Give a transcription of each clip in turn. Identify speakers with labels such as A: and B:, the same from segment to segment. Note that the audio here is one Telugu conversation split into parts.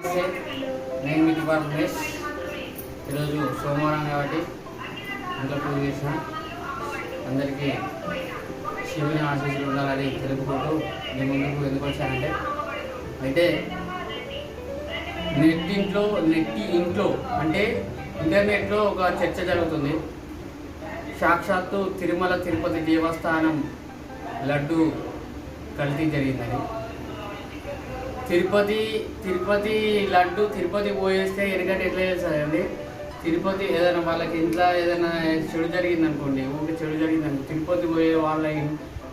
A: నమస్తే నేను మీ టిపార్ ప్లేస్ ఈరోజు సోమవారం కాబట్టి ఇంట్లో పూజ చేసిన అందరికీ శివుని ఆశీస్సులు ఉండాలని తెలుపుకుంటూ మీ ముందుకు ఎందుకు వచ్చానంటే అయితే నెట్టింట్లో నెట్టి ఇంట్లో అంటే ఇంటర్నెట్లో ఒక చర్చ జరుగుతుంది. సాక్షాత్తు తిరుమల తిరుపతి దేవస్థానం లడ్డు కల్తీ జరిగిందని. తిరుపతి తిరుపతి లడ్డు తిరుపతి పోయేస్తే ఎందుకంటే ఎట్లా చేస్తారండి? తిరుపతి ఏదైనా వాళ్ళకి ఇంట్లో ఏదైనా చెడు జరిగింది అనుకోండి ఊరికి చెడు జరిగింది అనుకో తిరుపతి పోయే వాళ్ళ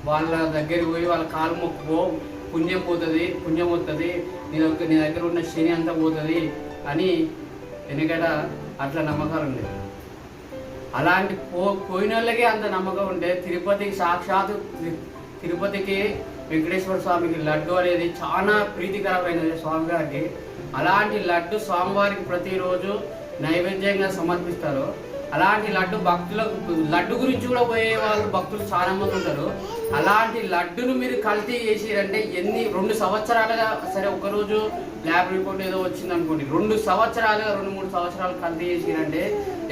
A: వాళ్ళ దగ్గరికి పోయి వాళ్ళ కాలు మొక్కుపో పుణ్యం పోతుంది పుణ్యం వస్తుంది నీ దగ్గర నీ దగ్గర ఉన్న శని అంతా పోతుంది అని వెనకట అట్లా నమ్మకాలు ఉండేవి అలాంటి పో పోయిన వాళ్ళకే అంత నమ్మకం ఉంటే తిరుపతికి సాక్షాత్ తిరుపతికి వెంకటేశ్వర స్వామికి లడ్డు అనేది చాలా ప్రీతికరమైనది స్వామివారికి అలాంటి లడ్డు స్వామివారికి ప్రతిరోజు నైవేద్యంగా సమర్పిస్తారు. అలాంటి లడ్డు భక్తుల లడ్డు గురించి కూడా పోయే వాళ్ళు భక్తులు చాలా మంది ఉంటారు. అలాంటి లడ్డును మీరు కల్తీ చేసిరంటే ఎన్ని రెండు సంవత్సరాలుగా సరే ఒకరోజు ల్యాబ్ రిపోర్ట్ ఏదో వచ్చింది అనుకోండి రెండు సంవత్సరాలుగా రెండు మూడు సంవత్సరాలు కల్తీ చేసిరంటే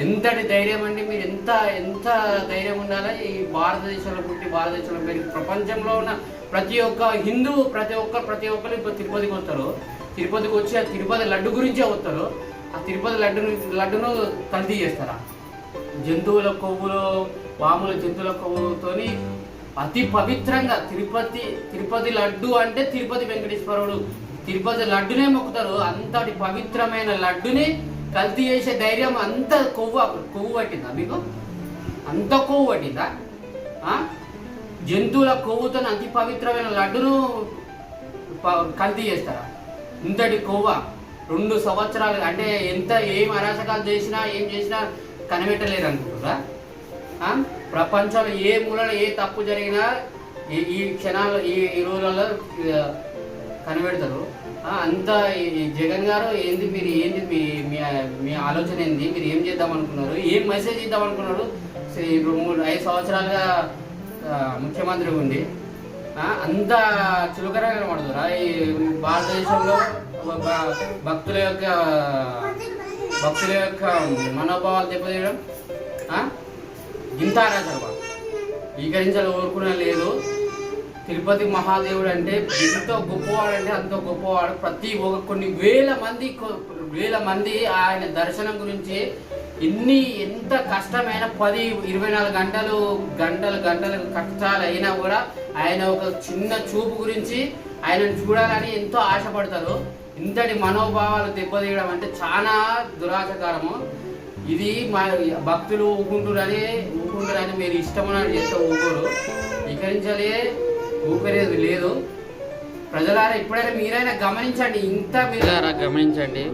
A: ఎంతటి ధైర్యం అండి? మీరు ఎంత ఎంత ధైర్యం ఉండాలి? ఈ భారతదేశంలో పుట్టి భారతదేశంలో పెరిగి ప్రపంచంలో ఉన్న ప్రతి ఒక్క హిందూ ప్రతి ఒక్క ప్రతి ఒక్కరు ఇప్పుడు తిరుపతికి వస్తారు. తిరుపతికి వచ్చి ఆ తిరుపతి లడ్డు గురించే వస్తారు. ఆ తిరుపతి లడ్డును లడ్డును కల్తీ చేస్తారా? జంతువుల కొవ్వులో పాముల జంతువుల కొవ్వుతోని అతి పవిత్రంగా తిరుపతి తిరుపతి లడ్డు అంటే తిరుపతి వెంకటేశ్వరుడు. తిరుపతి లడ్డునే మొక్కుతారు. అంతటి పవిత్రమైన లడ్డుని కల్తీ చేసే ధైర్యం అంత కొవ్వు కొవ్వు పట్టిందా మీకు? అంత కొవ్వు పట్టిందా? జంతువుల కొవ్వుతో అతి పవిత్రమైన లడ్డును ప- కల్తీ చేస్తారా? ఇంతటి కొవ్వ? రెండు సంవత్సరాలు అంటే ఎంత ఏం అరాచకాలు చేసినా ఏం చేసినా కనిపెట్టలేరు అనుకుంటురా ప్రపంచంలో ఏ మూలలో ఏ తప్పు జరిగినా ఈ ఈ క్షణాలు ఈ ఈ రోజులలో కనిపెడతారు. అంత ఈ జగన్ గారు ఏంది మీరు ఏంది మీ మీ మీ ఆలోచన ఏంది? మీరు ఏం చేద్దాం అనుకున్నారు ఏం మెసేజ్ ఇద్దాం అనుకున్నారు ఇప్పుడు మూడు ఐదు సంవత్సరాలుగా ముఖ్యమంత్రి ఉండి అంత చులకనగా కనబడుతురా ఈ భారతదేశంలో భ- భక్తుల యొక్క భక్తుల యొక్క మనోభావాలు దెబ్బతీయడం ఇంత అరాచకమా ఈకరించాలి ఊరుకునే లేదు. తిరుపతి మహాదేవుడు అంటే ఎంతో గొప్పవాడు అంటే అంత గొప్పవాడు. ప్రతి ఒక కొన్ని వేల మంది వేల మంది ఆయన దర్శనం గురించి ఎన్ని ఎంత కష్టమైన పది ఇరవై నాలుగు గంటలు గంటలు గంటలు కష్టాలు అయినా కూడా ఆయన ఒక చిన్న చూపు గురించి ఆయనను చూడాలని ఎంతో ఆశపడతారు. ఇంతటి మనోభావాలు దెబ్బతీయడం అంటే చాలా దురాచకారము ఇది మా భక్తులు ఊకుంటురని ఊకుంటురని మీరు ఇష్టమని చేస్తే ఊకోరు. ఇకరించాలి ఊపరేది లేదు. ప్రజలారా ఇప్పుడైనా మీరైనా గమనించండి ఇంత మీరారా గమనించండి.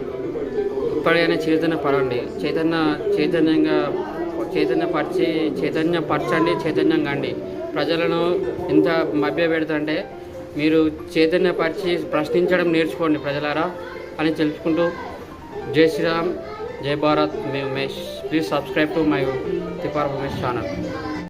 A: ఇప్పటికైనా చైతన్య పడండి. చైతన్య చైతన్యంగా చైతన్య పరిచి చైతన్య పరచండి చైతన్యం కండి ప్రజలను ఎంత మభ్య పెడుతుంటే మీరు చైతన్యపరిచి ప్రశ్నించడం నేర్చుకోండి ప్రజలారా అని తెలుసుకుంటూ జై శ్రీరామ్ జై భారత్. మీ Umesh please subscribe to my తిపార్ Umesh channel